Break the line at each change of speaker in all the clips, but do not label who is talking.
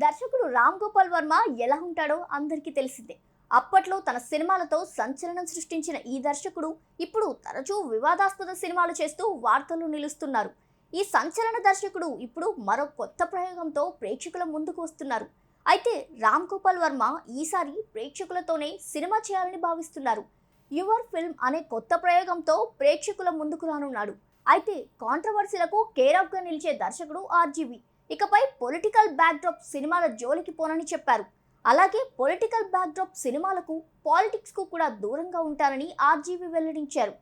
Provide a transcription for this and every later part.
దర్శకుడు రామ్ గోపాల్ వర్మ ఎలా ఉంటాడో అందరికీ తెలిసిందే. అప్పట్లో తన సినిమాలతో సంచలనం సృష్టించిన ఈ దర్శకుడు ఇప్పుడు తరచూ వివాదాస్పద సినిమాలు చేస్తూ వార్తలు నిలుస్తున్నారు. ఈ సంచలన దర్శకుడు ఇప్పుడు మరో కొత్త ప్రయోగంతో ప్రేక్షకుల ముందుకు వస్తున్నారు. అయితే రామ్ గోపాల్ వర్మ ఈసారి ప్రేక్షకులతోనే సినిమా చేయాలని భావిస్తున్నారు. యువర్ ఫిల్మ్ అనే కొత్త ప్రయోగంతో ప్రేక్షకుల ముందుకు రానున్నాడు. అయితే కాంట్రవర్సీలకు కేరాఫ్గా నిలిచే దర్శకుడు ఆర్జీవి. ఇకపై పొలిటికల్ బ్యాక్డ్రాప్ సినిమాల జోలికి పోనని చెప్పారు. అలాగే పొలిటికల్ బ్యాక్డ్రాప్ సినిమాలకు పాలిటిక్స్కు కూడా దూరంగా ఉంటారని ఆర్జీవి వెల్లడించారు.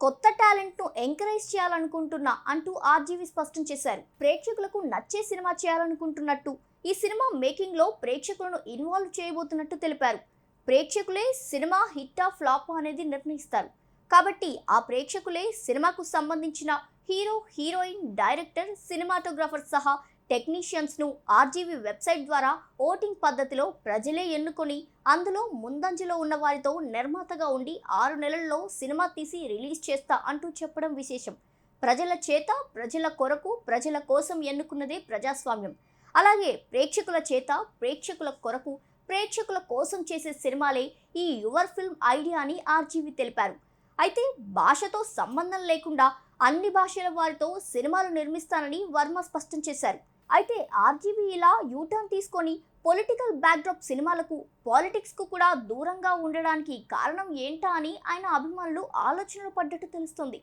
కొత్త టాలెంట్ను ఎంకరేజ్ చేయాలనుకుంటున్నా అంటూ ఆర్జీవి స్పష్టం చేశారు. ప్రేక్షకులకు నచ్చే సినిమా చేయాలనుకుంటున్నట్టు ఈ సినిమా మేకింగ్లో ప్రేక్షకులను ఇన్వాల్వ్ చేయబోతున్నట్టు తెలిపారు. ప్రేక్షకులే సినిమా హిట్టా ఫ్లాప్ అనేది నిర్ణయిస్తారు. కాబట్టి ఆ ప్రేక్షకులే సినిమాకు సంబంధించిన హీరో హీరోయిన్ డైరెక్టర్ సినిమాటోగ్రాఫర్ సహా టెక్నీషియన్స్ను ఆర్జీవీ వెబ్సైట్ ద్వారా ఓటింగ్ పద్ధతిలో ప్రజలే ఎన్నుకొని అందులో ముందంజలో ఉన్న వారితో నిర్మాతగా ఉండి ఆరు నెలల్లో సినిమా తీసి రిలీజ్ చేస్తా అంటూ చెప్పడం విశేషం. ప్రజల చేత ప్రజల కొరకు ప్రజల కోసం ఎన్నుకున్నదే ప్రజాస్వామ్యం. అలాగే ప్రేక్షకుల చేత ప్రేక్షకుల కొరకు ప్రేక్షకుల కోసం చేసే సినిమాలే ఈ యువర్ ఫిల్మ్ ఐడియా అని ఆర్జీవి తెలిపారు. అయితే భాషతో సంబంధం లేకుండా అన్ని భాషల వారితో సినిమాలు నిర్మిస్తానని వర్మ స్పష్టం చేశారు. అయితే ఆర్జీవీ ఇలా యూటర్న్ తీసుకొని పొలిటికల్ బ్యాక్డ్రాప్ సినిమాలకు పాలిటిక్స్కు కూడా దూరంగా ఉండడానికి కారణం ఏంటా అని ఆయన అభిమానులు ఆలోచనలు పడ్డట్టు తెలుస్తుంది.